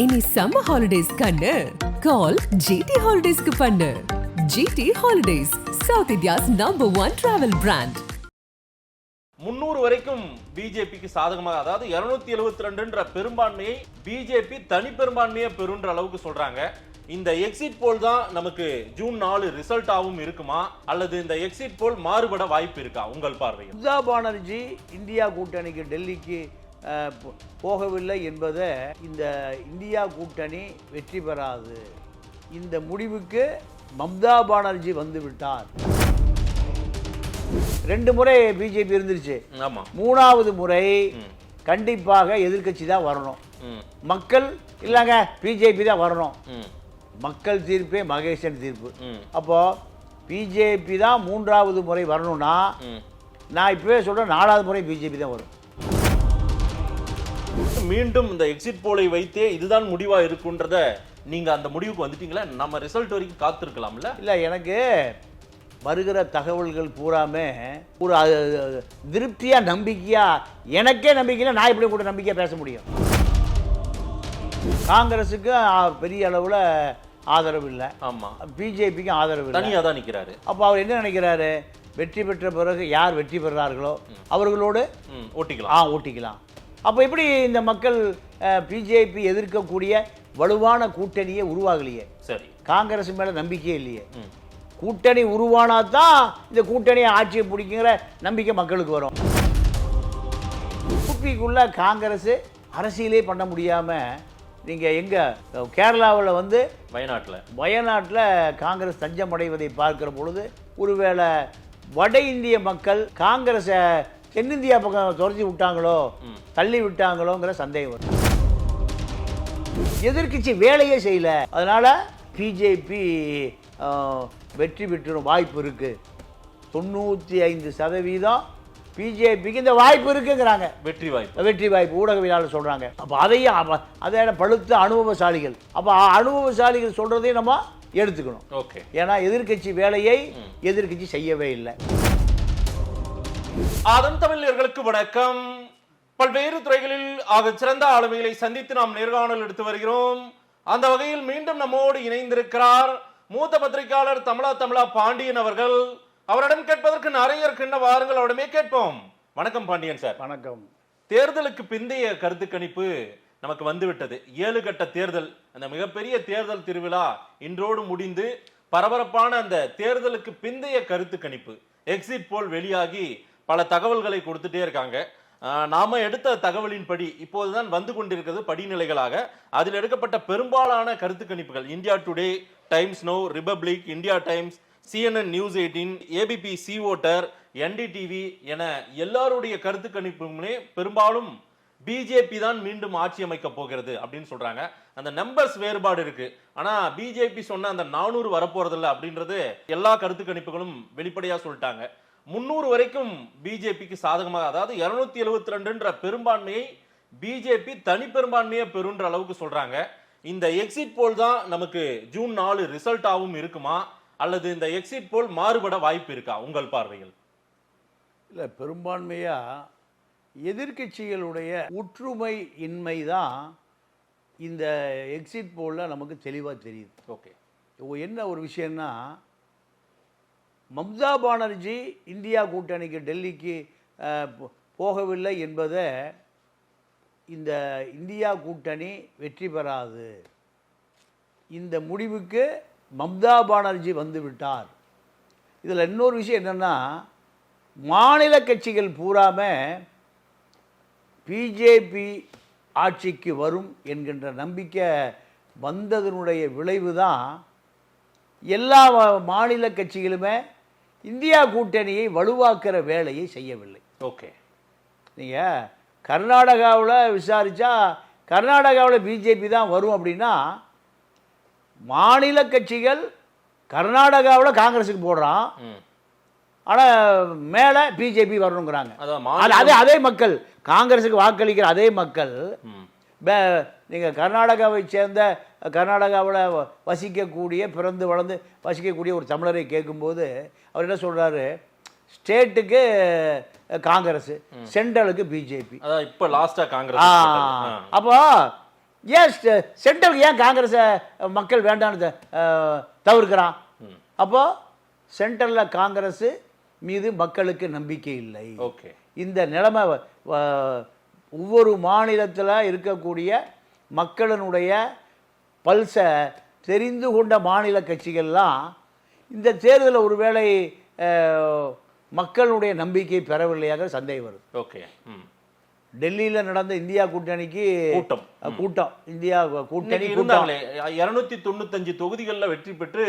இனி summer holidays கண்ணு. கால் GT ஹாலிடேஸ்க்கு பண்ணு. GT Holidays South India's number one travel brand முன்னூறு வரைக்கும் பிஜேபிக்கு சாதகமாக அதாவது இருநூத்தி எழுபத்தி ரெண்டுன்ற பெரும்பான்மையை பிஜேபி தனி பெரும்பான்மையை பெறுன்ற அளவுக்கு சொல்றாங்க. இந்த எக்ஸிட் போல் தான் நமக்கு ஜூன் நாலு ரிசல்ட்டாகவும் இருக்குமா? அல்லது இந்த எக்ஸிட் போல் மாறுபட வாய்ப்பு இருக்கா? உங்கள் பார்வையில். பானர்ஜி இந்தியா கூட்டணிக்கு டெல்லிக்கு போகவில்லை என்பதை இந்த இந்தியா கூட்டணி வெற்றி பெறாது. இந்த முடிவுக்கு மம்தா பானர்ஜி வந்து விட்டார் ரெண்டு முறை பிஜேபி இருந்துருச்சு. மூணாவது முறை கண்டிப்பாக எதிர்க்கட்சி தான் வரணும். மக்கள் இல்லைங்க பிஜேபி தான் வரணும். மக்கள் தீர்ப்பே மகேசன் தீர்ப்பு. அப்போ பிஜேபி தான் மூன்றாவது முறை வரணும்னா. நான் இப்பவே சொல்றேன் நாலாவது முறை பிஜேபி தான் வரும். மீண்டும் இந்த எக்ஸிட் போலை வைத்தே இதுதான் முடிவா இருக்குன்றத நீங்க அந்த முடிவுக்கு வந்துட்டீங்களா? நம்ம ரிசல்ட் வரைக்கும் காத்திருக்கலாம்ல? இல்லை எனக்கு வருகிற தகவல்கள் பூராமே ஒரு அஹ், திருப்தியா நம்பிக்கையா எனக்கே நம்பிக்கையில் நான் எப்படி கூட நம்பிக்கையா பேச முடியும்? காங்கிரஸுக்கு பெரிய அளவில் ஆதரவு இல்லை. ஆமா. பிஜேபிக்கும் ஆதரவு இல்லை. தனியா தான் நிக்கிறாரு. அப்போ அவர் என்ன நினைக்கிறாரு? வெற்றி பெற்ற பிறகு யார் வெற்றி பெறுறார்களோ அவர்களோடு ம், ஆ ஓட்டிக்கலாம் ஓட்டிக்கலாம். அப்போ எப்படி இந்த மக்கள் பிஜேபி எதிர்க்கக்கூடிய வலுவான கூட்டணியே உருவாகலையே? சரி. காங்கிரஸ் மேல நம்பிக்கையே இல்லையே. கூட்டணி உருவானா தான் இந்த கூட்டணியை ஆட்சியை பிடிக்குங்கிற நம்பிக்கை மக்களுக்கு வரும். யூபிக்குள்ள காங்கிரஸ் அரசியலே பண்ண முடியாம நீங்க எங்க கேரளாவில் வந்து வயநாட்டுல. வயநாட்டில் காங்கிரஸ் தஞ்சம் அடைவதை பார்க்கிற பொழுது ஒருவேளை வட இந்திய மக்கள் காங்கிரஸை தென்னிந்தியா பக்கம் துரத்தி விட்டாங்களோ தள்ளி விட்டாங்களோங்கிற சந்தேகம் வரும் எதிர்க்கட்சி வேலையே செய்யல. அதனால பிஜேபி வெற்றி பெற்றிடும் வாய்ப்பு இருக்கு. தொண்ணூற்றி ஐந்து சதவீதம் பிஜேபிக்கு இந்த வாய்ப்பு இருக்குங்கிறாங்க. வெற்றி வாய்ப்பு. வெற்றி வாய்ப்பு ஊடகவியலாளர் சொல்றாங்க. அப்போ அதையும் அதை பழுத்த அனுபவசாலிகள். அப்போ அனுபவசாலிகள் சொல்றதையும் நம்ம எடுத்துக்கணும். ஓகே. ஏன்னா எதிர்க்கட்சி வேலையை எதிர்க்கட்சி செய்யவே இல்லை. அதன் தமிழர்களுக்கு வணக்கம். பல்வேறு துறைகளில் ஆக சிறந்த ஆளுமைகளை சந்தித்து நாம் நேர்காணல் எடுத்து வருகிறோம். அந்த வகையில் மீண்டும் நம்மோடு இணைந்திருக்கிறார் மூத்த பத்திரிகையாளர் தமிழா தமிழா பாண்டியன் அவர்கள். அவரிடம் கேட்பதற்கு நிறைய இருக்கின்ற வாருங்கள் அவரிடமே கேட்போம். வணக்கம் பாண்டியன் சார். வணக்கம். தேர்தலுக்கு பிந்தைய கருத்து கணிப்பு நமக்கு வந்துவிட்டது. ஏழு கட்ட தேர்தல் அந்த மிகப்பெரிய தேர்தல் திருவிழா இன்றோடு முடிந்து பரபரப்பான அந்த தேர்தலுக்கு பிந்தைய கருத்து கணிப்பு எக்ஸிட் போல் வெளியாகி பல தகவல்களை கொடுத்துட்டே இருக்காங்க. நாம எடுத்த தகவலின்படி இப்போதுதான் வந்து கொண்டிருக்கிறது படிநிலைகளாக. அதில் எடுக்கப்பட்ட பெரும்பாலான கருத்து கணிப்புகள் India Today Times Now Republic India Times CNN News Eighteen ABP C Voter NDTV என எல்லாருடைய கருத்து கணிப்புமே பெரும்பாலும் பிஜேபி தான் மீண்டும் ஆட்சி அமைக்க போகிறது அப்படின்னு சொல்றாங்க. அந்த நம்பர்ஸ் வேறுபாடு இருக்கு. ஆனா பிஜேபி சொன்ன அந்த நானூறு வரப்போறதில்ல அப்படின்றது எல்லா கருத்து கணிப்புகளும் வெளிப்படையா சொல்லிட்டாங்க. முன்னூறு வரைக்கும் பிஜேபிக்கு சாதகமாக அதாவது இருநூத்தி எழுபத்தி ரெண்டுன்ற பெரும்பான்மையை பிஜேபி தனி பெரும்பான்மையை பெறுன்ற அளவுக்கு சொல்றாங்க. இந்த எக்ஸிட் போல் தான் நமக்கு ஜூன் நாலு ரிசல்ட்டாகவும் இருக்குமா? அல்லது இந்த எக்ஸிட் போல் மாறுபட வாய்ப்பு இருக்கா? உங்கள் பார்வையில். இல்லை பெரும்பான்மையா எதிர்க்கட்சிகளுடைய ஒற்றுமை இன்மை தான் இந்த எக்ஸிட் போலில் நமக்கு தெளிவாக தெரியுது. ஓகே. என்ன ஒரு விஷயம்னா மம்தா பானர்ஜி இந்தியா கூட்டணிக்கு டெல்லிக்கு போ- போகவில்லை என்பதை இந்த இந்தியா கூட்டணி வெற்றி பெறாது. இந்த முடிவுக்கு மம்தா பானர்ஜி வந்துவிட்டார். இதில் இன்னொரு விஷயம் என்னென்னா மாநில கட்சிகள் பூராம பிஜேபி ஆட்சிக்கு வரும் என்கின்ற நம்பிக்கை வந்ததனுடைய விளைவு தான் எல்லா வ- மாநில கட்சிகளுமே இந்தியா கூட்டணியை வலுவாக்குற வேலையை செய்யவில்லை. ஓகே. நீங்கள் கர்நாடகாவில் விசாரித்தா கர்நாடகாவில் பிஜேபி தான் வரும் அப்படின்னா மாநில கட்சிகள் கர்நாடகாவில் காங்கிரஸுக்கு போடுறான். ஆனால் மேலே பிஜேபி வரணுங்கிறாங்க. அது அதே அதே மக்கள். காங்கிரஸுக்கு வாக்களிக்கிற அதே மக்கள் நீங்கள் கர்நாடகாவை சேர்ந்த கர்நாடகாவில் வசிக்கக்கூடிய பிறந்து வளர்ந்து வசிக்கக்கூடிய ஒரு தமிழரை கேட்கும்போது அவர் என்ன சொல்கிறாரு ஸ்டேட்டுக்கு காங்கிரஸ் சென்ட்ரலுக்கு பிஜேபி. இப்ப லாஸ்டா காங்கிரஸ். அப்போ ஏன் சென்ட்ரலுக்கு ஏன் காங்கிரஸை மக்கள் வேண்டான்னு தவிர்க்கிறான்? அப்போ சென்ட்ரலில் காங்கிரஸ் மீது மக்களுக்கு நம்பிக்கை இல்லை. ஓகே. இந்த நிலைமை ஒவ்வொரு மாநிலத்தில் இருக்கக்கூடிய மக்களினுடைய பல்சை தெரிந்து கொண்ட மாநில கட்சிகள்லாம் இந்த தேர்தலில் ஒருவேளை மக்களுடைய நம்பிக்கை பெறவில்லையாக சந்தேகம் வருது. ஓகே டெல்லியில் நடந்த இந்தியா கூட்டணிக்கு கூட்டம். கூட்டம். இந்தியா கூட்டணி கூட்டம். இருநூத்தி தொண்ணூத்தஞ்சு தொகுதிகள்ல வெற்றி பெற்று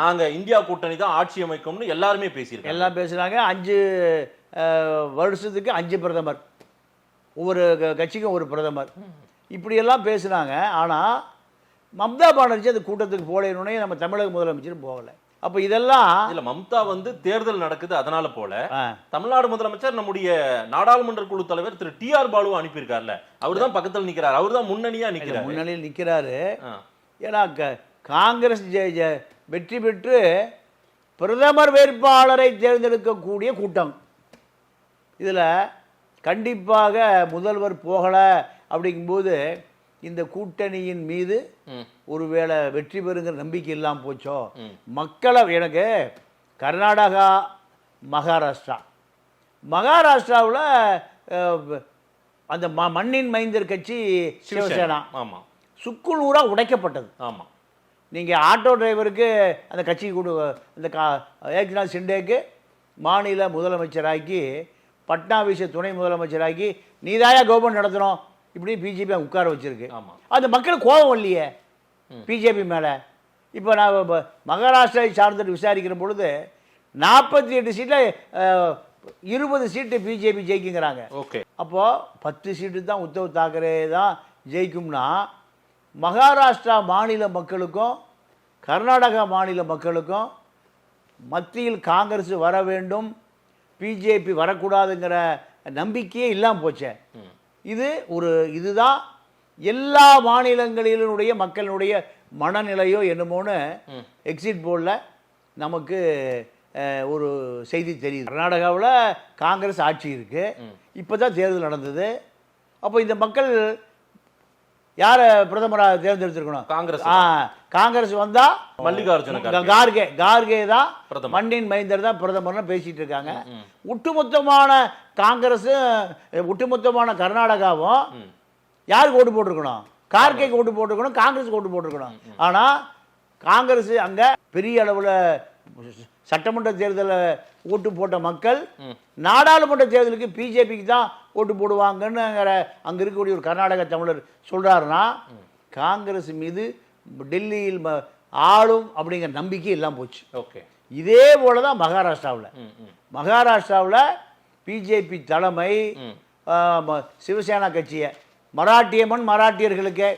நாங்க இந்தியா கூட்டணி தான் ஆட்சி அமைக்கும்னு எல்லாருமே பேசியிருக்காங்க. எல்லாம் பேசுகிறாங்க அஞ்சு வருஷத்துக்கு அஞ்சு பிரதமர். ஒவ்வொரு கட்சிக்கும் ஒரு பிரதமர். இப்படியெல்லாம் பேசுனாங்க. ஆனால் மம்தா பானர்ஜி அந்த கூட்டத்துக்கு போலேன்னு நம்ம தமிழக முதலமைச்சர் போகலை. அப்போ இதெல்லாம் இதுல மம்தா வந்து தேர்தல் நடக்குது அதனால போல. தமிழ்நாடு முதலமைச்சர் நம்முடைய நாடாளுமன்ற குழு தலைவர் திரு டி ஆர் பாலு அனுப்பியிருக்காருல்ல அவர் தான் பக்கத்துல நிக்கிறார். அவர் தான் முன்னணியா நிக்கிறாரு. முன்னணியில் நிற்கிறாரு. ஏன்னா காங்கிரஸ் வெற்றி பெற்று பிரதமர் வேட்பாளரை தேர்ந்தெடுக்கக்கூடிய கூட்டம். இதில் கண்டிப்பாக முதல்வர் போகலை அப்படிங்கும்போது இந்த கூட்டணியின் மீது. ஒருவேளை வெற்றி பெறுங்கிற நம்பிக்கை இல்லாமல் போச்சோ. மக்களை எனக்கு கர்நாடகா மகாராஷ்டிரா. மகாராஷ்டிராவில் அந்த ம மண்ணின் மைந்தர் கட்சி சிவசேனா. ஆமா. சுக்குநூறாக உடைக்கப்பட்டது. ஆமா. நீங்கள் ஆட்டோ டிரைவருக்கு அந்த கட்சி கொடு அந்த கா ஏக்நாத் சிண்டேக்கு மாநில முதலமைச்சராக்கி பட்னாவிஸை துணை முதலமைச்சராக்கி நீதாயா கவர்மெண்ட் நடத்தணும். இப்படி பிஜேபி உட்கார வச்சிருக்கு. அந்த மக்களுக்கு கோபம் இல்லையே. பிஜேபி மேலே. இப்போ நான் இப்ப மகாராஷ்டிராவை சார்ந்துட்டு விசாரிக்கிற பொழுது நாற்பத்தி எட்டு சீட்டில் இருபது சீட்டு பிஜேபி ஜெயிக்குங்கிறாங்க. ஓகே. அப்போது பத்து சீட்டு தான் உத்தவ் தாக்கரே தான் ஜெயிக்கும்னா மகாராஷ்டிரா மாநில மக்களுக்கும் கர்நாடகா மாநில மக்களுக்கும் மத்தியில் காங்கிரஸ் வர வேண்டும் பிஜேபி வரக்கூடாதுங்கிற நம்பிக்கையே இல்லாமல் போச்சே. இது ஒரு இதுதான் எல்லா மாநிலங்களினுடைய மக்களுடைய மனநிலையோ என்னமோன்னு எக்ஸிட் போலில் நமக்கு ஒரு செய்தி தெரியுது. கர்நாடகாவில் காங்கிரஸ் ஆட்சி இருக்கு. இப்போ தான் தேர்தல் நடந்தது. அப்போ இந்த மக்கள் யாரை பிரதமராக தேர்ந்தெடுத்திருக்கணும்? காங்கிரஸ் காங்கிரஸ் வந்தா மல்லிகார்ஜுன கார்கே. கார்கே. தான். மண்ணின் மைந்தர் தான் பிரதமர்னு பேசிட்டு இருக்காங்க. ஒட்டுமொத்தமான காங்கிரஸ் ஒட்டுமொத்தமான கர்நாடகாவும் யாருக்கு ஓட்டு போட்டிருக்கணும்? கார்கேக்கு ஓட்டு போட்டிருக்கணும் காங்கிரஸ் ஓட்டு போட்டிருக்கணும். ஆனா காங்கிரஸ் அங்க பெரிய அளவுல சட்டமன்ற தேர்தலில் ஓட்டு போட்ட மக்கள் நாடாளுமன்ற தேர்தலுக்கு பிஜேபிக்கு தான் ஓட்டு போடுவாங்கன்னுங்கிற அங்க இருக்கக்கூடிய ஒரு கர்நாடக தமிழர் சொல்றாருன்னா காங்கிரஸ் மீது டெல்லியில் ஆளும் அப்படிங்கிற நம்பிக்கை இல்லாம போச்சு. ஓகே. இதே போல தான் மகாராஷ்டிராவில் மகாராஷ்டிராவில் பிஜேபி தலைமை சிவசேனா கட்சியை. மராட்டியமன் மராட்டியர்களுக்கு.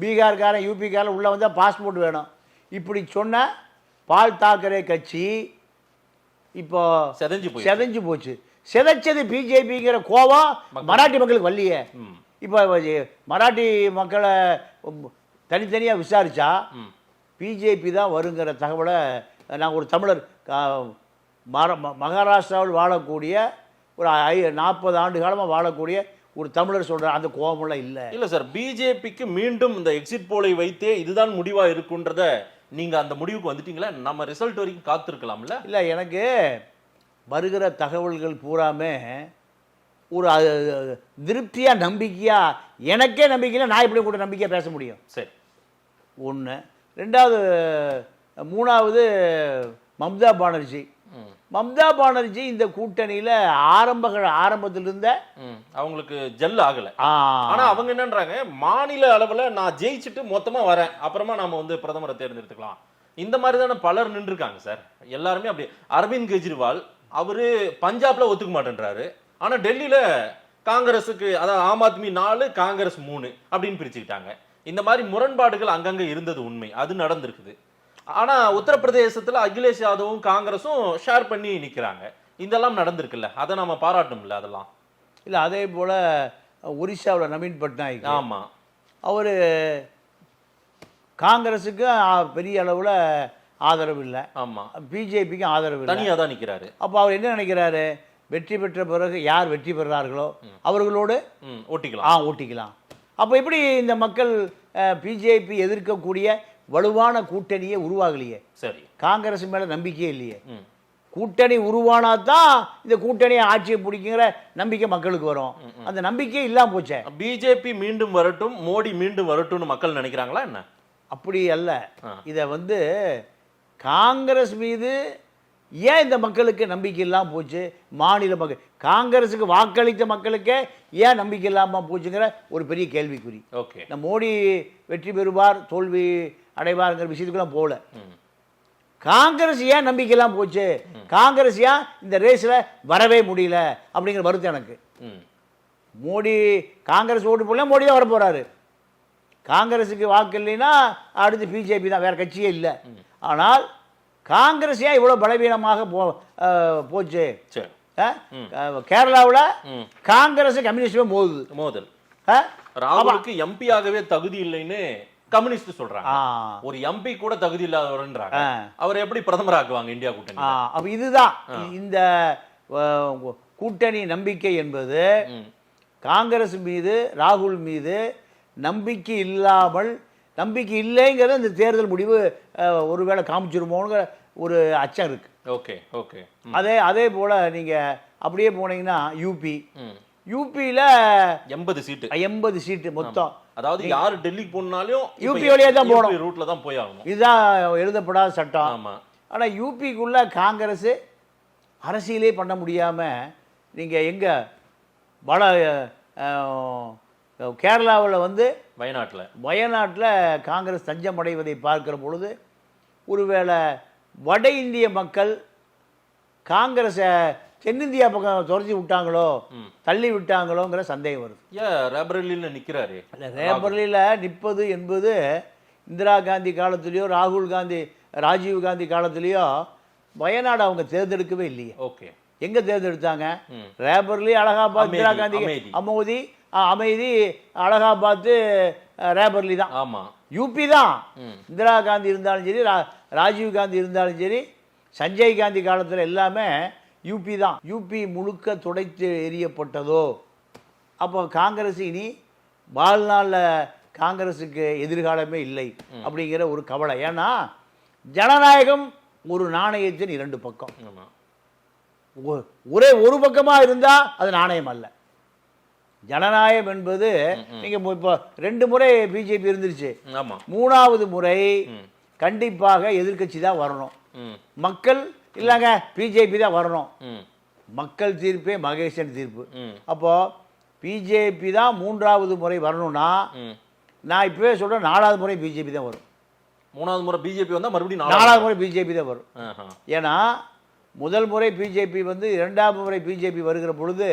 பீகார்காரன் யூபிக்காரன் உள்ளே வந்தால் பாஸ்போர்ட் வேணும். இப்படி சொன்ன பால் தாக்கரே கட்சி இப்போ செதஞ்சு செதஞ்சு போச்சு. செதைச்சது பிஜேபிங்கிற கோவம் மராட்டி மக்களுக்கு வரலையே. இப்போ மராட்டி மக்களை தனித்தனியாக விசாரிச்சா ம். பிஜேபி தான் வருங்கிற தகவலை நான் ஒரு தமிழர் கா- மர- ம- மகாராஷ்டிராவில் வாழக்கூடிய ஒரு ஐ நாற்பது ஆண்டு காலமாக வாழக்கூடிய ஒரு தமிழர் சொல்கிற அந்த கோபமெல்லாம் இல்லை. இல்ல சார் பிஜேபிக்கு மீண்டும் இந்த எக்ஸிட் போலை வைத்தே இதுதான் முடிவா இருக்குன்றத நீங்க அந்த முடிவுக்கு வந்துட்டீங்களா? நம்ம ரிசல்ட் வரைக்கும் காத்திருக்கலாம்ல? இல்லை எனக்கு வருகிற தகவல்கள் பூராமே ஒரு திருப்தியாக நம்பிக்கையாக எனக்கே நம்பிக்கையில் நான் எப்படி கூட நம்பிக்கையாக பேச முடியும்? சரி. ஒன்று ரெண்டாவது மூணாவது மம்தா பானர்ஜி. மம்தா பானர்ஜி இந்த கூட்டணியில் ஆரம்ப ஆரம்பத்தில் இருந்த ம். அவங்களுக்கு ஜெல் ஆகல. ஆ, ஆனா அவங்க என்னன்றாங்க மாநில அளவுல நான் ஜெயிச்சுட்டு மொத்தமா வரேன். அப்புறமா நாம வந்து பிரதமரை தேர்ந்தெடுத்துக்கலாம். இந்த மாதிரி தானே பலர் நின்றுருக்காங்க சார். எல்லாருமே அப்படி அரவிந்த் கெஜ்ரிவால் அவரு பஞ்சாப்ல ஒத்துக்க மாட்டேன்றாரு. ஆனா டெல்லியில காங்கிரஸுக்கு அதாவது ஆம் ஆத்மி நாலு காங்கிரஸ் மூணு அப்படின்னு பிரிச்சுக்கிட்டாங்க. இந்த மாதிரி முரண்பாடுகள் அங்கங்க இருந்தது உண்மை. அது நடந்திருக்குது. ஆனா உத்தரப்பிரதேசத்துல அகிலேஷ் யாதவும் காங்கிரஸும் ஷேர் பண்ணி நிக்கிறாங்க. இதெல்லாம் நடந்திருக்குல்ல. அதை நம்ம பாராட்டணும்ல அதெல்லாம். இல்லை அதே போல் ஒரிசாவில் நவீன் பட்நாயக். ஆமா. அவர் காங்கிரஸுக்கு பெரிய அளவில் ஆதரவு இல்லை ஆமா. பிஜேபிக்கும் ஆதரவு இல்லை தனியா தான் நிக்கிறாரு. அப்போ அவர் என்ன நினைக்கிறாரு? வெற்றி பெற்ற பிறகு யார் வெற்றி பெறுறார்களோ அவர்களோடு ம் ஆ ஓட்டிக்கலாம். அப்போ எப்படி இந்த மக்கள் பிஜேபி எதிர்க்கக்கூடிய வலுவான கூட்டணியே உருவாகலையே? சரி. காங்கிரஸ் மேலே நம்பிக்கையே இல்லையே? கூட்டணி உருவானா தான் இந்த கூட்டணியை ஆட்சியை பிடிக்குங்கிற நம்பிக்கை மக்களுக்கு வரும். அந்த நம்பிக்கையே இல்லாமல் போச்சே. பிஜேபி மீண்டும் வரட்டும் மோடி மீண்டும் வரட்டும்னு மக்கள் நினைக்கிறாங்களா என்ன? அப்படி அல்ல. இதை வந்து காங்கிரஸ் மீது ஏன் இந்த மக்களுக்கு நம்பிக்கை இல்லாமல் போச்சு? மாநில மக்கள் காங்கிரஸுக்கு வாக்களித்த மக்களுக்கே ஏன் நம்பிக்கை இல்லாமல் போச்சுங்கிற ஒரு பெரிய கேள்விக்குறி. ஓகே. இந்த மோடி வெற்றி பெறுவார் தோல்வி அடைவாருங்கிற விஷயத்துக்குலாம் போகல. காங்கிரஸ் ஏன் நம்பிக்கை இல்லாமல் போச்சு? காங்கிரஸ் ஏன் இந்த ரேஸில் வரவே முடியல அப்படிங்கிற வருத்தம் எனக்கு. மோடி காங்கிரஸ் ஓட்டு போடல மோடி தான் வர போறாரு காங்கிரஸுக்கு வாக்கு இல்லைன்னா அடுத்து பிஜேபி தான் வேற கட்சியே இல்லை. ஆனால் காங்கிரஸ் ஏன் இவ்வளோ பலவீனமாக போ போச்சு? சரி கேரளாவில் காங்கிரஸ் கம்யூனிஸ்டுமே மோதுது. மோதல்? ராகுலுக்கு எம்பி ஆகவே தகுதி இல்லைன்னு கம்யூனிஸ்ட் சொல்றாங்க. ஒரு எம்பி கூட தகுதி இல்லாதவர்ன்றாங்க. அவர் எப்படி பிரதமர் ஆக்குவாங்க இந்தியா கூட்டணி அப்போ இதுதான். இந்த கூட்டணி நம்பிக்கை என்பது. காங்கிரஸ் மீது ராகுல் மீது நம்பிக்கை இல்லாமல் நம்பிக்கை இல்லைங்கிற இந்த தேர்தல் முடிவு ஒருவேளை காமிச்சிருமோங்கிற ஒரு அச்சம் இருக்கு. Okay okay. அதே அதே போல் நீங்கள் அப்படியே போனீங்கன்னா யூபி. யூபியில் எண்பது சீட்டு. எண்பது சீட்டு மொத்தம். அதாவது யாரு டெல்லிக்கு போனாலும் UP வழியா தான் போகணும். ரூட்ல தான் போய் ஆகணும். இதுதான் எழுதப்படாத சட்டம். ஆமா. ஆனால் யூபிக்குள்ளே காங்கிரஸ் அரசியலே பண்ண முடியாமல் நீங்கள் எங்கே வட கேரளாவில் வந்து வயநாட்டுல. வயநாட்டில் காங்கிரஸ் தஞ்சம் அடைவதை பார்க்கிற பொழுது ஒருவேளை வட இந்திய மக்கள் காங்கிரஸை தென்னிந்தியா பக்கம் துரத்தி விட்டாங்களோ தள்ளி விட்டாங்களோங்கிற சந்தேகம் வருது. ஏன் ரேபரேலியில நிக்கிறாரு? இந்த ரேபரலியில் நிற்பது என்பது இந்திரா காந்தி காலத்துலேயோ ராகுல் காந்தி ராஜீவ் காந்தி காலத்துலேயோ வயநாடு அவங்க தேர்ந்தெடுக்கவே இல்லையே. ஓகே. எங்கே தேர்ந்தெடுத்தாங்க. ரேபர்லி அலகாபாத் இந்திரா காந்தி அமேதி. அமோதி அலகாபாத்து ரேபர்லி தான். ஆமா. யூபி தான். இந்திரா காந்தி இருந்தாலும் சரி ரா- ராஜீவ் காந்தி இருந்தாலும் சரி சஞ்சய் காந்தி காலத்தில் எல்லாமே யூபி தான். யூபி முழுக்க துடைத்து எரியப்பட்டதோ அப்போ காங்கிரஸ் இனி வாழ்நாளில் காங்கிரஸுக்கு எதிர்காலமே இல்லை அப்படிங்கிற ஒரு கவலை. ஏன்னா ஜனநாயகம் ஒரு நாணயத்தின் இரண்டு பக்கம். ஒரே ஒரு பக்கமாக இருந்தால் அது நாணயம் அல்ல. ஜனநாயகம் என்பது நீங்கள் இப்போ ரெண்டு முறை பிஜேபி இருந்துருச்சு. ஆமா. மூணாவது முறை. கண்டிப்பாக எதிர்க்கட்சி தான் வரணும். மக்கள் இல்லைங்க பிஜேபி தான் வரணும். மக்கள் தீர்ப்பே மகேசன் தீர்ப்பு. அப்போ பிஜேபி தான் மூன்றாவது முறை வரணும்னா நான் இப்போவே சொல்கிறேன் நாலாவது முறை பிஜேபி தான் வரும். மூணாவது முறை பிஜேபி வந்தா மறுபடியும் நாலாவது முறை. பிஜேபி தான் வரும். ஏன்னா முதல் முறை பிஜேபி வந்து இரண்டாவது முறை பிஜேபி வருகிற பொழுது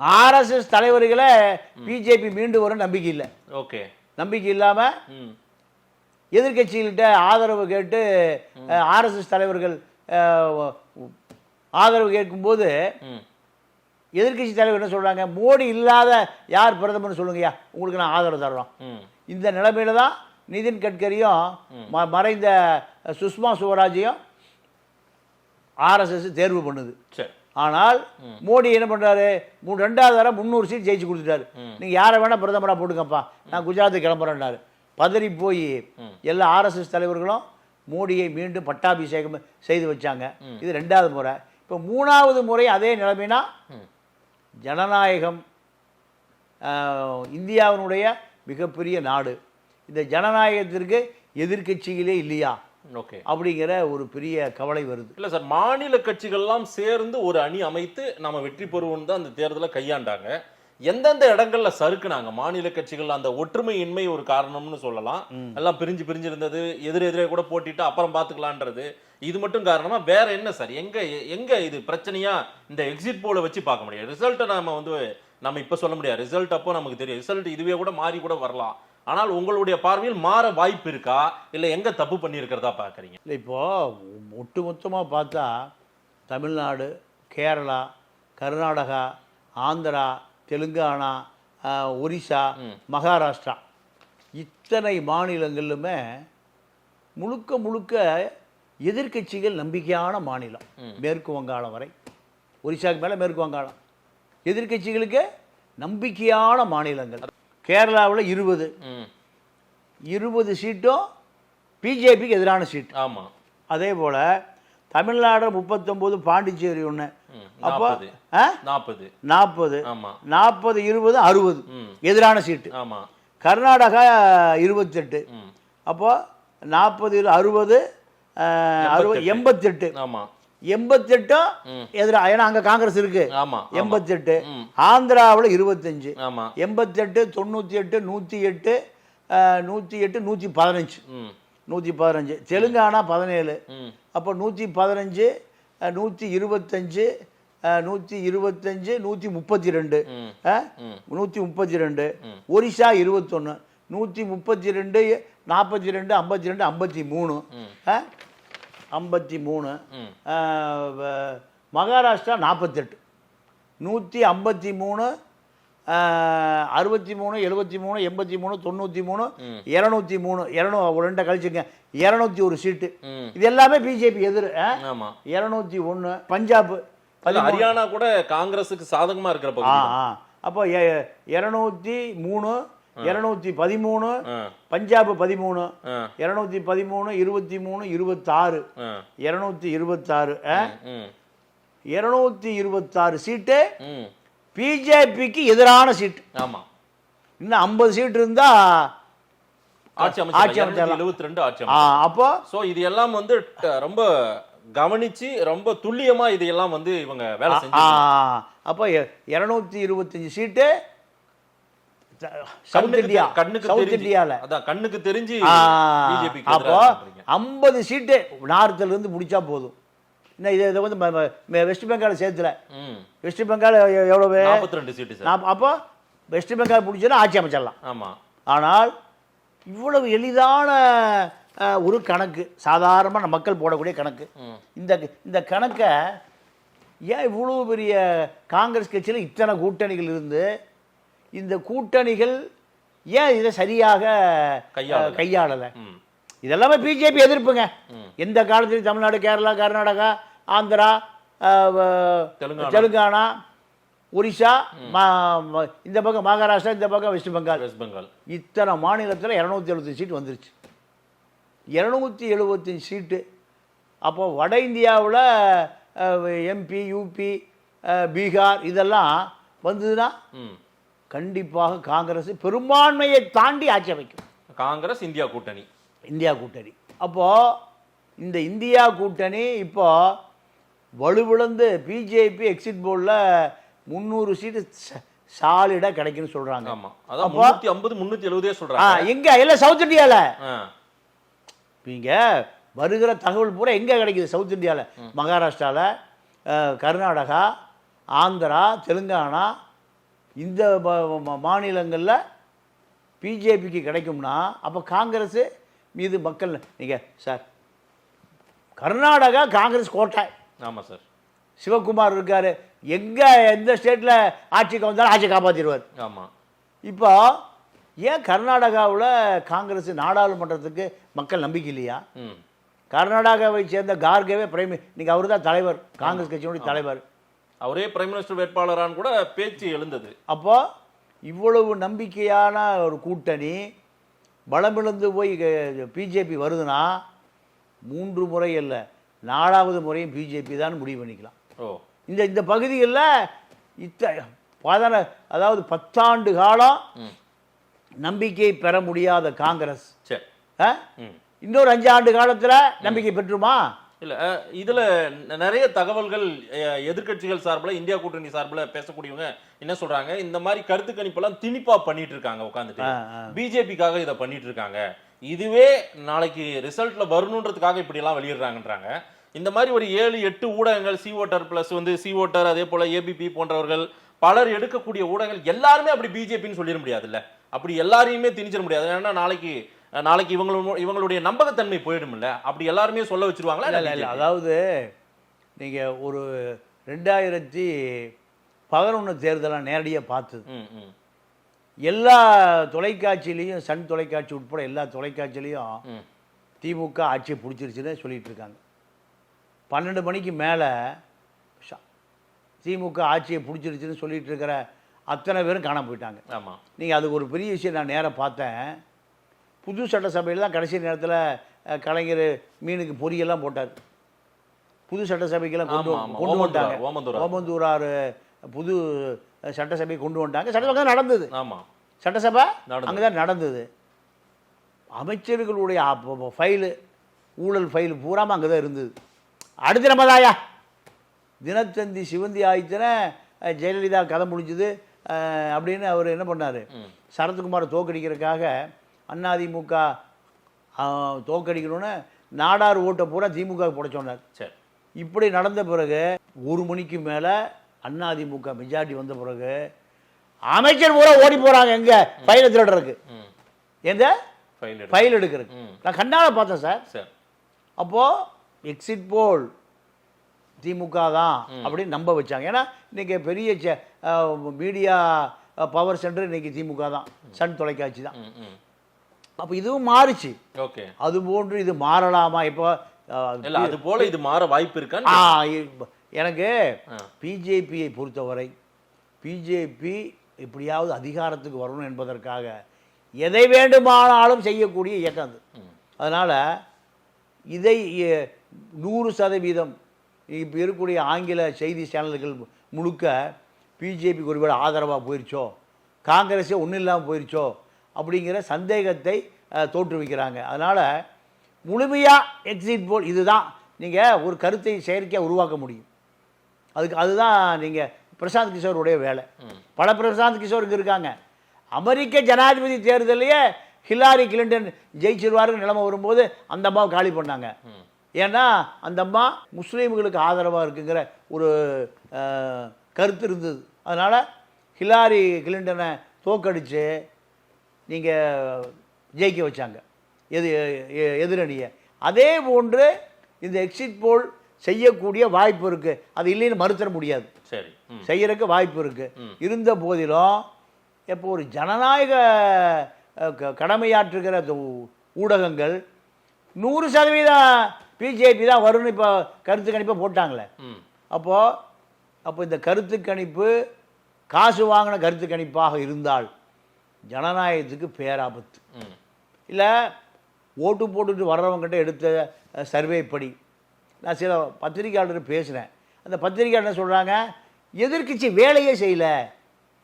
ஆர்எஸ்எஸ் தலைவர்களை பிஜேபி மீண்டும் வரும் நம்பிக்கை இல்லை. ஓகே. நம்பிக்கை இல்லாமல் ம். எதிர்க்கட்சிகள்கிட்ட ஆதரவு கேட்டு ஆர்எஸ்எஸ் தலைவர்கள் ஆதரவு கேட்கும்போது ம். எதிர்க்கட்சி தலைவர் என்ன சொல்கிறாங்க மோடி இல்லாத யார் பிரதமர்னு சொல்லுங்கய்யா. உங்களுக்கு நான் ஆதரவு தர்றோம். இந்த நிலைமையில தான் நிதின் கட்கரியும் ம- மறைந்த சுஷ்மா சுவராஜையும் ஆர்எஸ்எஸ் தேர்வு பண்ணுது. சரி. ஆனால் மோடி என்ன பண்றாரு? மூணு ரெண்டாவது தடவை முந்நூறு சீட் ஜெயிச்சு கொடுத்துட்டாரு. நீங்க யாரை வேணா பிரதமரா போட்டுக்கப்பா. நான் குஜராத்துக்கு கிளம்புறேன்னாரு. பதறி போய் எல்லா ஆர்எஸ்எஸ் தலைவர்களும் மோடியை மீண்டும் பட்டாபிஷேகம் செய்து வச்சாங்க. இது ரெண்டாவது முறை. இப்போ மூணாவது முறை அதே நிலைமைனா ஜனநாயகம் இந்தியாவினுடைய மிகப்பெரிய நாடு. இந்த ஜனநாயகத்திற்கு எதிர்க்கட்சிகளே இல்லையா? ஓகே அப்படிங்கிற ஒரு பெரிய கவலை வருது. இல்ல சார் மாநில கட்சிகள்லாம் சேர்ந்து ஒரு அணி அமைத்து நம்ம வெற்றி பெறுவோம்னு தான் அந்த தேர்தலை கையாண்டாங்க. எந்தெந்த இடங்கள்ல சறுக்குனாங்க? மாநில கட்சிகள் அந்த ஒற்றுமையின்மை ஒரு காரணம்னு சொல்லலாம். எல்லாம் பிரிஞ்சு பிரிஞ்சு இருந்தது எதிர் எதிரே கூட போட்டிட்டு அப்புறம் பாத்துக்கலான்றது. இது மட்டும் காரணமா வேற என்ன சார்? எங்க எங்க இது பிரச்சனையா இந்த எக்ஸிட் போல வச்சு பார்க்க முடியாது ரிசல்ட்டை நாம வந்து நம்ம இப்ப சொல்ல முடியாது. ரிசல்ட் அப்போ நமக்கு தெரியும். ரிசல்ட் இதுவே கூட மாறி கூட வரலாம். ஆனால் உங்களுடைய பார்வையில் மாற வாய்ப்பு இருக்கா? இல்ல எங்க தப்பு பண்ணியிருக்கிறதா பாக்குறீங்க இல்லை இப்போது ஒட்டு மொத்தமாக பார்த்தா தமிழ்நாடு கேரளா கர்நாடகா ஆந்திரா தெலுங்கானா ஒரிசா மகாராஷ்டிரா இத்தனை மாநிலங்களிலுமே முழுக்க முழுக்க எதிர்க்கட்சிகள் நம்பிக்கையான மாநிலம். மேற்கு வங்காளம் வரை. ஒரிசாக்கு மேலே மேற்கு வங்காளம். எதிர்க்கட்சிகளுக்கு நம்பிக்கையான மாநிலங்கள். கேரளாவில் இருபது. இருபது சீட்டும் பிஜேபிக்கு எதிரான சீட் ஆமா. அதே போல் தமிழ்நாடு முப்பத்தொம்போது பாண்டிச்சேரி ஒன்று அப்போ நாற்பது. நாற்பது நாற்பது இருபது அறுபது. எதிரான சீட்டு. ஆமா. கர்நாடகா இருபத்தெட்டு. ம். அப்போ நாற்பது அறுபது அறுபது எண்பத்தெட்டு. ஆமா. எண்பத்தெட்டும் ம். எதிரா ஏன்னா அங்கே காங்கிரஸ் இருக்கு. ஆமா. எண்பத்தெட்டு. ஆந்திராவில் இருபத்தஞ்சு. ஆமா. எண்பத்தெட்டு தொண்ணூற்றி எட்டு நூற்றி எட்டு நூற்றி எட்டு நூற்றி பதினஞ்சு நூற்றி பதினஞ்சு தெலுங்கானா பதினேழு. அப்போ நூற்றி பதினஞ்சு நூற்றி இருபத்தஞ்சு நூற்றி இருபத்தஞ்சு நூற்றி முப்பத்தி ரெண்டு. நூற்றி முப்பத்தி ரெண்டு ஒரிசா இருபத்தொன்று நூற்றி முப்பத்தி ரெண்டு நாற்பத்தி ரெண்டு ஐம்பத்தி ரெண்டு ஐம்பத்தி மூணு ஐம்பத்தி மூணு. மகாராஷ்டிரா நாற்பத்தெட்டு நூற்றி ஐம்பத்தி மூணு அறுபத்தி மூணு எழுபத்தி மூணு எண்பத்தி மூணு தொண்ணூற்றி மூணு இரநூத்தி மூணு. இரநூ ஒரு ரெண்டை கழிச்சுங்க. இரநூத்தி ஒரு சீட்டு. இது எல்லாமே பிஜேபி எதிர் ஆமா. இரநூத்தி ஒன்று பஞ்சாப் ஹரியானா கூட காங்கிரஸுக்கு சாதகமா இருக்கிற அப்போ இரநூத்தி மூணு இரநூத்தி பதிமூணு பஞ்சாப் பதிமூணு இரநூத்தி பதிமூணு இருபத்தி மூணு இருபத்தாறு. இரநூத்தி இருபத்தாறு இரநூத்தி இருபத்தாறு சீட்டு. பிஜேபிக்கு எதிரான சீட்டு. ஆமா. இன்னும் ஐம்பது சீட்டு இருந்தா ஆட்சி அமைச்சர். எழுபத்தி ரெண்டு ஆட்சி அப்போ? சோ இது எல்லாம் வந்து ரொம்ப கவனிச்சு ரொம்ப துல்லியமா இது எல்லாம் வந்து இவங்க வேலை செஞ்சு அப்போ இரநூத்தி இருபத்தஞ்சு சீட்டு சவுத் கண்ணுக்கு இந்தியா கண்ணுக்கு சவுத் இந்தியாவில் அதான் கண்ணுக்கு தெரிஞ்சு அப்போ ஐம்பது சீட்டு நார்த்துல இருந்து முடிச்சா போதும். இன்னும் இதை இதை வந்து வெஸ்ட் பெங்கால் சேர்த்துல. வெஸ்ட் பெங்கால் எவ்வளவு நாற்பத்தி ரெண்டு சீட்டு அப்போ வெஸ்ட் பெங்கால் பிடிச்சதுன்னா ஆட்சி அமைச்சிடலாம். ஆமா. ஆனால் இவ்வளவு எளிதான ஒரு கணக்கு சாதாரணமாக மக்கள் போடக்கூடிய கணக்கு. இந்த இந்த கணக்கை ஏன் இவ்வளோ பெரிய காங்கிரஸ் கட்சியில் இத்தனை கூட்டணிகள் இருந்து இந்த கூட்டணிகள் ஏன் இதை சரியாக கையாளல. இதெல்லாமே பிஜேபி எதிர்ப்புங்க. எந்த காலத்துலையும் தமிழ்நாடு கேரளா கர்நாடகா ஆந்திரா தெலுங்கானா. ஒரிசா இந்த பக்கம் மகாராஷ்டிரா இந்த பக்கம் வெஸ்ட் பெங்கால். வெஸ்ட் பெங்கால். இத்தனை மாநிலத்தில் இரநூத்தி எழுபத்தஞ்சு சீட் வந்துருச்சு. இரநூத்தி எழுபத்தஞ்சு சீட்டு. அப்போ வட இந்தியாவில் எம்பி யூபி பீகார் இதெல்லாம் வந்ததுன்னா. கண்டிப்பாக காங்கிரஸ் பெரும்பான்மையை தாண்டி ஆட்சி அமைக்கும். காங்கிரஸ் இந்தியா கூட்டணி. இந்தியா கூட்டணி. அப்போது இந்த இந்தியா கூட்டணி இப்போ வலுவிழந்து பிஜேபி எக்ஸிட் போர்டில் முந்நூறு சீட்டு சாலிடாக கிடைக்குன்னு சொல்கிறாங்க ஆமா. அதான் முன்னூத்தி ஐம்பது முன்னூத்தி எழுபதே ஆ சொல்றாங்க எங்கே எல்லாம் சவுத் இந்தியாவில். நீங்கள் வருகிற தகவல் பூரா எங்கே கிடைக்குது சவுத் இந்தியாவில் மகாராஷ்டிராவில் கர்நாடகா ஆந்திரா தெலுங்கானா இந்த மாநிலங்களில் பிஜேபிக்கு கிடைக்கும்னா அப்போ காங்கிரஸ் மீது மக்கள் நீங்கள் சார் கர்நாடகா காங்கிரஸ் கோட்டை. ஆமா சார். சிவகுமார் இருக்கார். எங்கே எந்த ஸ்டேட்டில் ஆட்சிக்கு வந்தாலும் ஆட்சி காப்பாற்றிடுவார் ஆமா. இப்போ ஏன் கர்நாடகாவில் காங்கிரஸ் நாடாளுமன்றத்துக்கு மக்கள் நம்பிக்கை இல்லையா? கர்நாடகாவை சேர்ந்த கார்கேவே பிரைம் இன்னைக்கு அவர் தான் தலைவர் காங்கிரஸ் கட்சியினுடைய தலைவர். அவரே பிரைம் மினிஸ்டர் வேட்பாளரான்னு கூட பேச்சு எழுந்தது. அப்போ இவ்வளவு நம்பிக்கையான ஒரு கூட்டணி பலமிழந்து போய் பிஜேபி வருதுன்னா மூன்று முறை அல்ல நாலாவது முறையும் பிஜேபி தான் முடிவு பண்ணிக்கலாம். ஓ. இந்த இந்த பகுதிகளில் இத்த பதன அதாவது பத்தாண்டு காலம் நம்பிக்கை பெற முடியாத காங்கிரஸ். சரி இன்னொரு அஞ்சு ஆண்டு காலத்தில் நம்பிக்கை பெற்றுமா? இல்ல இதுல நிறைய தகவல்கள் அஹ், எதிர்க்கட்சிகள் சார்பில் இந்தியா கூட்டணி சார்பில் பேசக்கூடியவங்க என்ன சொல்றாங்க? இந்த மாதிரி கருத்து கணிப்பெல்லாம் திணிப்பா பண்ணிட்டு இருக்காங்க உட்காந்துட்டு. பிஜேபிக்காக இதை பண்ணிட்டு இருக்காங்க இதுவே நாளைக்கு ரிசல்ட்ல வரணுன்றதுக்காக இப்படி எல்லாம் வெளியிடுறாங்கன்றாங்க. இந்த மாதிரி ஒரு ஏழு எட்டு ஊடகங்கள் சி ஓட்டர் பிளஸ் வந்து சி ஓட்டர் அதே போல ஏபிபி போன்றவர்கள் பலர் எடுக்கக்கூடிய ஊடகங்கள் எல்லாருமே அப்படி பிஜேபின்னு சொல்லிட முடியாதுல்ல. அப்படி எல்லாரையுமே திணிச்சிட முடியாது. ஏன்னா நாளைக்கு நாளைக்கு இவங்களு இவங்களுடைய நம்பகத்தன்மை போயிடும்ல? அப்படி எல்லாருமே சொல்ல வச்சிருவாங்களா? இல்லை இல்லை அதாவது நீங்கள் ஒரு ரெண்டாயிரத்தி பதினொன்று தேர்தலை நேரடியாக பார்த்தது. எல்லா தொலைக்காட்சியிலையும் சன் தொலைக்காட்சி உட்பட எல்லா தொலைக்காட்சியிலையும். திமுக ஆட்சியை பிடிச்சிருச்சுன்னு சொல்லிட்டு இருக்காங்க. பன்னெண்டு மணிக்கு மேலே திமுக ஆட்சியை பிடிச்சிருச்சுன்னு சொல்லிட்டு இருக்கிற அத்தனை பேரும் காணாம போயிட்டாங்க. ஆமா. நீங்கள் அதுக்கு ஒரு பெரிய விஷயம் நான் நேராக பார்த்தேன். புது சட்டசபையில் தான் கடைசி நேரத்தில் கலைஞர் மீனுக்கு பொரியெல்லாம் போட்டார். புது சட்டசபைக்கெல்லாம் கொண்டு. கொண்டு வந்துட்டாங்க. ஓமந்தூரார். புது சட்டசபை கொண்டு வந்துட்டாங்க. சட்டசபை தான் நடந்தது. ஆமா. சட்டசபை. அங்கே தான் நடந்தது. அமைச்சர்களுடைய ஃபைலு ஊழல் ஃபைல் பூராமல் அங்கே தான் இருந்தது. அடுத்து நம்ம தாயா? தினத்தந்தி சிவந்தி ஆயிடுச்சுன ஜெயலலிதா கதை முடிஞ்சுது அப்படின்னு அவர் என்ன பண்ணார். சரத்குமாரை தோக்கடிக்கிறதுக்காக அதிமுக தோக்கடிக்கணும்னு நாடார் ஓட்டை பூரா திமுக போட சொன்னார். சரி. இப்படி நடந்த பிறகு ஒரு மணிக்கு மேலே அதிமுக மெஜாரிட்டி வந்த பிறகு அமைச்சர் பூரா ஓடி போகிறாங்க எங்கே? ஃபைலை திருடுறதுக்கு. எந்த ஃபைல் எடு ஃபைல் எடுக்கிறதுக்கு. நான் கண்ணால் பார்த்தேன் சார். சரி. அப்போது எக்ஸிட் போல் திமுக தான் அப்படின்னு நம்ப வச்சாங்க. ஏன்னா இன்றைக்கி பெரிய மீடியா பவர் சென்டர் இன்னைக்கு திமுக தான். சன் தொலைக்காட்சி தான். அப்போ இதுவும் மாறுச்சு. ஓகே. அது போன்று இது மாறலாமா? இப்போ அது போல இது மாற வாய்ப்பு இருக்கான்னு ஆ, இ- எனக்கு. பிஜேபியை பொறுத்தவரை பிஜேபி எப்படியாவது அதிகாரத்துக்கு வரணும் என்பதற்காக எதை வேண்டுமானாலும் செய்யக்கூடிய இயக்கம் அது. அதனால் இதை நூறு சதவீதம் இப்போ இருக்கக்கூடிய ஆங்கில செய்தி சேனல்கள் முழுக்க பிஜேபிக்கு ஒருவேளை ஆதரவாக போயிருச்சோ? காங்கிரஸே ஒன்றும் இல்லாமல் போயிருச்சோ? அப்படிங்கிற சந்தேகத்தை தோற்றுவிக்கிறாங்க. அதனால் முழுமையாக எக்ஸிட் போல் இதுதான். நீங்கள் ஒரு கருத்தை செயற்கையாக உருவாக்க முடியும். அதுக்கு அதுதான் நீங்கள் பிரசாந்த் கிஷோருடைய வேலை. பல பிரசாந்த் கிஷோர் இங்கே இருக்காங்க. அமெரிக்க ஜனாதிபதி தேர்தலையே ஹில்லாரி கிளின்டன் ஜெயிச்சிருவாருன்னு நிலைமை வரும்போது அந்த அம்மாவை காலி பண்ணாங்க. ஏன்னா அந்த அம்மா முஸ்லீம்களுக்கு ஆதரவாக இருக்குங்கிற ஒரு கருத்து இருந்தது. அதனால் ஹில்லாரி கிளின்டனை தோக்கடிச்சு நீங்கள் ஜெயிக்க வச்சாங்க. எது எதிரணியை. அதே போன்று இந்த எக்ஸிட் போல் செய்யக்கூடிய வாய்ப்பு இருக்குது அது இல்லைன்னு மறுத்தர முடியாது. சரி. செய்யறதுக்கு வாய்ப்பு இருக்குது இருந்த போதிலும் இப்போ ஒரு ஜனநாயக கடமையாற்றுகிற ஊடகங்கள் நூறு சதவீதம் பிஜேபி தான் வரும்னு இப்போ கருத்து கணிப்பை போட்டாங்களே. அப்போது அப்போ இந்த கருத்து கணிப்பு காசு வாங்கின கருத்து கணிப்பாக இருந்தால் ஜனநாயகத்துக்கு பேராபத்து. இல்லை ஓட்டு போட்டுட்டு வர்றவங்ககிட்ட எடுத்த சர்வே படி நான் சில பத்திரிக்கையாளர் பேசுகிறேன் அந்த பத்திரிக்கையாளர் என்ன சொல்கிறாங்க எதிர்க்கட்சி வேலையே செய்யலை.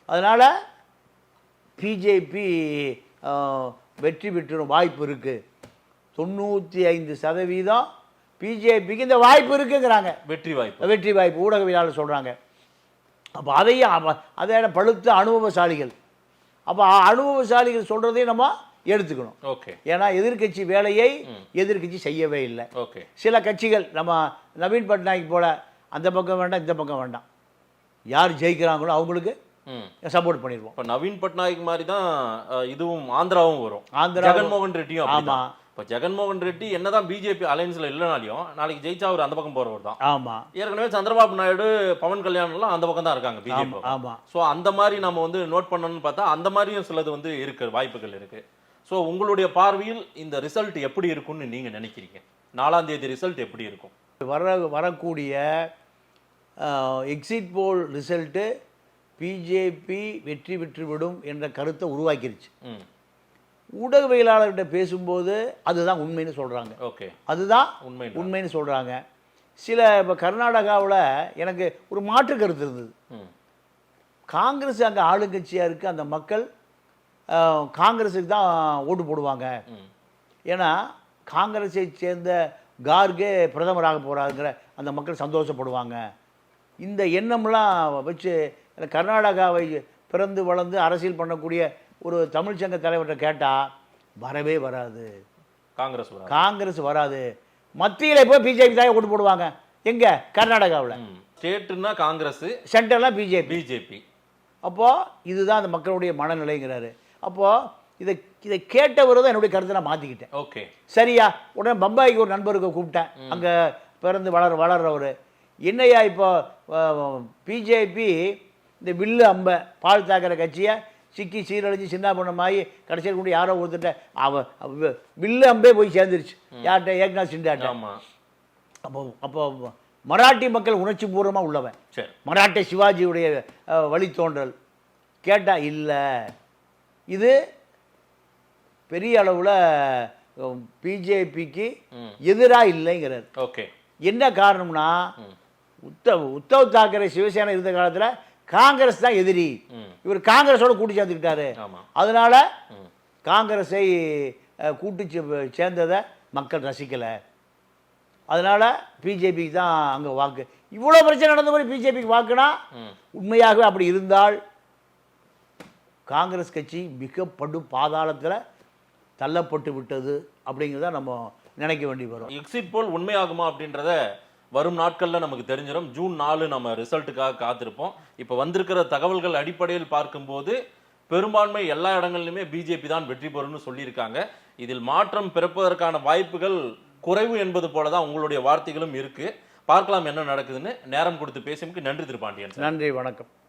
அதனால் பிஜேபி வெற்றி பெற்றிடும் வாய்ப்பு இருக்குது தொண்ணூற்றி ஐந்து சதவீதம் பிஜேபிக்கு இந்த வாய்ப்பு இருக்குங்கிறாங்க. வெற்றி வாய்ப்பு. வெற்றி வாய்ப்பு ஊடகவியலாளர் சொல்கிறாங்க அப்போ அதையும் அதை பழுத்த அனுபவசாலிகள். அப்போ அனுபவசாலிகள் சொல்கிறதையும் நம்ம எடுத்துக்கணும். ஓகே. ஏன்னா எதிர்க்கட்சி வேலையை எதிர்க்கட்சி செய்யவே இல்லை. ஓகே. சில கட்சிகள் நம்ம நவீன் பட்நாயக் போல அந்த பக்கம் வேண்டாம் இந்த பக்கம் வேண்டாம். யார் ஜெயிக்கிறாங்களோ அவங்களுக்கு சப்போர்ட் பண்ணிடுவோம். இப்ப நவீன் பட்நாயக் மாதிரி தான் இதுவும் ஆந்திராவும் வரும். ஆந்திராவும். ஜெகன்மோகன் ரெட்டியும் அப்படிதான். இப்ப ஜெகன்மோகன் ரெட்டி என்னதான் பிஜேபி அலைன்ஸ்ல இல்லைனாலையும் நாளைக்கு ஜெயிச்சா அவர் அந்த பக்கம் போறவர் தான். ஆமாம் ஏற்கனவே சந்திரபாபு நாயுடு பவன் கல்யாணம் எல்லாம் அந்த பக்கம் தான் இருக்காங்க பிஜேபி ஆமாம் ஸோ அந்த மாதிரி நம்ம வந்து நோட் பண்ணணும்னு பார்த்தா அந்த மாதிரியும் சிலது வந்து இருக்கு வாய்ப்புகள் இருக்கு. ஸோ உங்களுடைய பார்வையில் இந்த ரிசல்ட் எப்படி இருக்கும்னு நீங்க நினைக்கிறீங்க? நாலாம் தேதி ரிசல்ட் எப்படி இருக்கும்? வர வரக்கூடிய எக்ஸிட் போல் ரிசல்ட்டு பிஜேபி வெற்றி பெற்றுவிடும் என்ற கருத்தை உருவாக்கிருச்சு. ம். ஊடகவியலாளர்கிட்ட பேசும்போது அதுதான் உண்மைன்னு சொல்கிறாங்க ஓகே. அதுதான் உண்மை உண்மைன்னு சொல்கிறாங்க சில இப்போ கர்நாடகாவில் எனக்கு ஒரு மாற்று கருத்து இருந்தது. காங்கிரஸ் அங்கே ஆளுங்கட்சியாக இருக்குது அந்த மக்கள் காங்கிரஸுக்கு தான் ஓட்டு போடுவாங்க. ஏன்னா காங்கிரஸை சேர்ந்த கார்கே பிரதமராக போகிறாங்கிற அந்த மக்கள் சந்தோஷப்படுவாங்க. இந்த எண்ணம்லாம் வச்சு கர்நாடகாவை பிறந்து வளர்ந்து அரசியல் பண்ணக்கூடிய ஒரு தமிழ்ச்சங்க தலைவர்கிட்ட கேட்டால் வரவே வராது. காங்கிரஸ். காங்கிரஸ் வராது. மத்தியில் போய் பிஜேபி தான் ஓட்டு போடுவாங்க. எங்கே? கர்நாடகாவில். ஸ்டேட்டுன்னா காங்கிரஸ் சென்டர்லாம் பிஜேபி பிஜேபி அப்போது இதுதான் அந்த மக்களுடைய மனநிலைங்கிறாரு. அப்போது இதை இதை கேட்டவர் தான் என்னுடைய கருத்தை நான் மாற்றிக்கிட்டேன் ஓகே. சரியா? உடனே பம்பாய்க்கு ஒரு நண்பருக்கு கூப்பிட்டேன். அங்கே பிறந்து வளர வளர்றவர். என்னையா இப்போ பிஜேபி இந்த வில்லு அம்ப பால் தாக்கிற கட்சியை சிக்கி சீரழிஞ்சு சின்ன பண்ணமாயி கடைசியில் கூட யாரோ ஒருத்தட்ட அவ வில்லு அம்பே போய் சேர்ந்துருச்சு. யார்கிட்ட? ஏக்நாத் சிண்டாட்ட அப்போ அப்போ மராட்டி மக்கள் உணர்ச்சி பூர்வமாக உள்ளவன். சரி. மராட்டிய சிவாஜியுடைய வழித்தோன்றல். கேட்டால் இல்லை. இது பெரிய அளவில் பிஜேபிக்கு எதிராக இல்லைங்கிறார். ஓகே. என்ன காரணம்னா உத்தவ் உத்தவ் தாக்கரே சிவசேனா இருந்த காலத்தில் காங்கிரஸ் தான் எதிரி. இவர் காங்கிரஸோட கூட்டி சேர்ந்துக்கிட்டாரு அதனால. காங்கிரஸை கூட்டு சேர்ந்ததை மக்கள் ரசிக்கலை அதனால பிஜேபிக்கு தான் அங்கே வாக்கு இவ்வளோ பிரச்சனை நடந்த மாதிரி பிஜேபிக்கு வாக்குனா. உண்மையாகவே அப்படி இருந்தால் காங்கிரஸ் கட்சி மிக படு பாதாளத்தில் தள்ளப்பட்டு விட்டது அப்படிங்கிறத நம்ம நினைக்க வேண்டி வரும் எக்ஸிட் போல் உண்மையாகுமா அப்படின்றத வரும் நாட்களில் நமக்கு தெரிஞ்சிடும் ஜூன் நாலு நம்ம ரிசல்ட்டுக்காக காத்திருப்போம். இப்போ வந்திருக்கிற தகவல்கள் அடிப்படையில் பார்க்கும்போது பெரும்பான்மை எல்லா இடங்கள்லையுமே பிஜேபி தான் வெற்றி பெறும்னு சொல்லியிருக்காங்க. இதில் மாற்றம் பிறப்பதற்கான வாய்ப்புகள் குறைவு என்பது போல தான் உங்களுடைய வார்த்தைகளும் இருக்கு. பார்க்கலாம் என்ன நடக்குதுன்னு நேரம் கொடுத்து பேசியமுக்கு நன்றி திருப்பாண்டியன் நன்றி வணக்கம்.